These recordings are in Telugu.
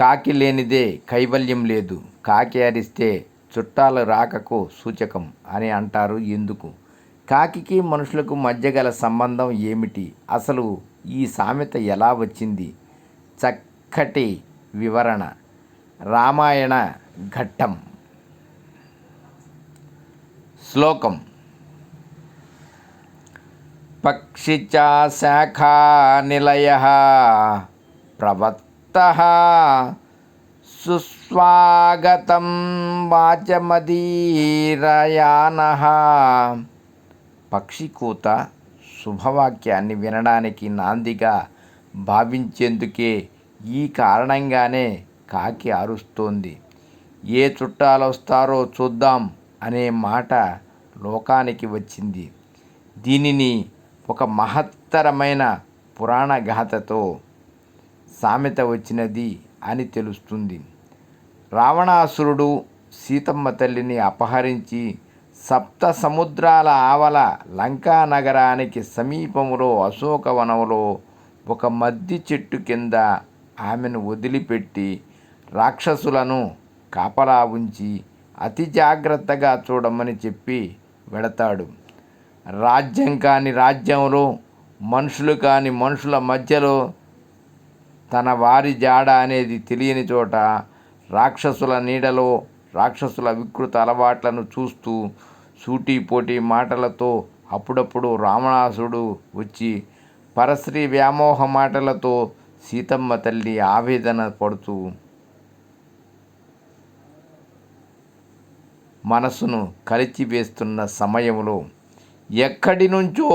కాకి లేనిదే కైవల్యం లేదు. కాకి అరిస్తే చుట్టాలు రాకకు సూచకం అని అంటారు ఎందుకు కాకికి మనుషులకు మధ్య గల సంబంధం ఏమిటి? అసలు ఈ సామెత ఎలా వచ్చింది? చక్కటి వివరణ. రామాయణ ఘట్టం. శ్లోకం. పక్షిచా శాఖా నిలయ ప్రవత్ సుస్వాగతం వాచమదీరయాన పక్షి కూత శుభవాక్యాన్ని వినడానికి నాందిగా భావించేందుకే ఈ కారణంగానే కాకి అరుస్తోంది. ఏ చుట్టాలు వస్తారో చూద్దాం అనే మాట లోకానికి వచ్చింది. దీనిని ఒక మహత్తరమైన పురాణ గాథతో సామెత వచ్చినది అని తెలుస్తుంది. రావణాసురుడు సీతమ్మ తల్లిని అపహరించి సప్త సముద్రాల ఆవల లంకా నగరానికి సమీపంలో అశోకవనంలో ఒక మద్ది చెట్టు కింద ఆమెను వదిలిపెట్టి రాక్షసులను కాపలా ఉంచి అతి జాగ్రత్తగా చూడమని చెప్పి వెడతాడు రాజ్యం కాని రాజ్యంలో మనుషులు కాని మనుషుల మధ్యలో తన వారి జాడ అనేది తెలియని చోట రాక్షసుల నీడలో రాక్షసుల వికృత అలవాట్లను చూస్తూ సూటిపోటి మాటలతో అప్పుడప్పుడు రావణాసుడు వచ్చి పరశ్రీ వ్యామోహ మాటలతో సీతమ్మ తల్లి ఆవేదన పడుతూ మనసును కలిచివేస్తున్న సమయంలో ఎక్కడి నుంచో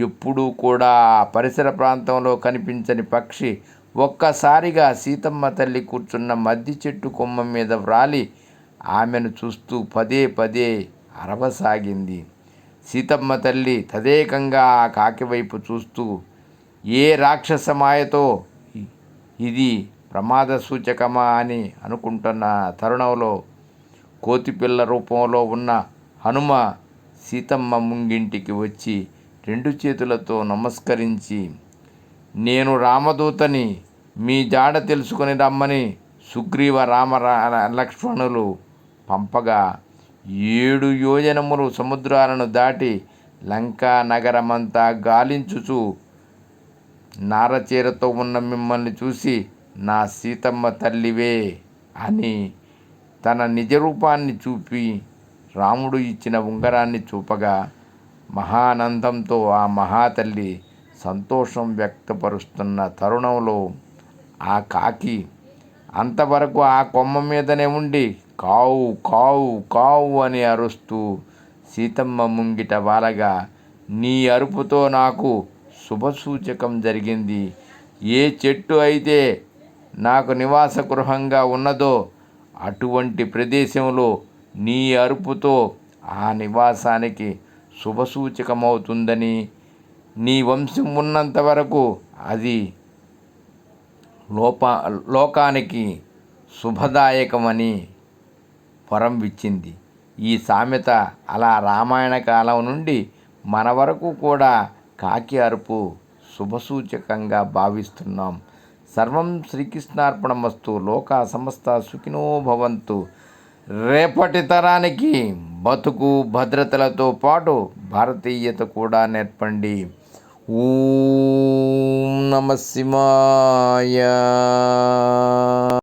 ఎప్పుడూ కూడా ఆ పరిసర ప్రాంతంలో కనిపించని పక్షి ఒక్కసారిగా సీతమ్మ తల్లి కూర్చున్న మద్ది చెట్టు కొమ్మ మీద వ్రాలి. ఆమెను చూస్తూ పదే పదే అరవసాగింది. సీతమ్మ తల్లి తదేకంగా ఆ కాకి వైపు చూస్తూ ఏ రాక్షస మాయతో ఇది ప్రమాద సూచకమా అని అనుకుంటున్న తరుణంలో కోతిపిల్ల రూపంలో ఉన్న హనుమ సీతమ్మ ముంగింటికి వచ్చి రెండు చేతులతో నమస్కరించి నేను రామదూతని మీ జాడ తెలుసుకొని రమ్మని సుగ్రీవ రామ రా- లక్ష్మణులు పంపగా ఏడు యోజనములు సముద్రాలను దాటి లంకా నగరమంతా గాలించుచు నారచీరతో ఉన్న మిమ్మల్ని చూసి నా సీతమ్మ తల్లివే అని తన నిజ రూపాన్ని చూపి రాముడు ఇచ్చిన ఉంగరాన్ని చూపగా మహానందంతో ఆ మహాతల్లి సంతోషం వ్యక్తపరుస్తున్న తరుణంలో ఆ కాకి అంతవరకు ఆ కొమ్మ మీదనే ఉండి కావు కావు కావు అని అరుస్తూ సీతమ్మ ముంగిట వాలగా నీ అరుపుతో నాకు శుభసూచకం జరిగింది. ఏ చెట్టు అయితే నాకు నివాస గృహంగా ఉన్నదో అటువంటి ప్రదేశంలో నీ అరుపుతో ఆ నివాసానికి శుభసూచకమవుతుందని నీ వంశం ఉన్నంత వరకు అది లోప లోకానికి శుభదాయకమని వరం ఇచ్చింది. ఈ సామెత అలా రామాయణ కాలం నుండి మన వరకు కూడా కాకి అరుపు శుభసూచకంగా భావిస్తున్నాం. సర్వం శ్రీకృష్ణార్పణమస్తు లోక సమస్త సుఖినో భవంతు. రేపటి తరానికి బతుకు భద్రతలతో పాటు భారతీయత కూడా నేర్పండి. ఓం నమ శివాయ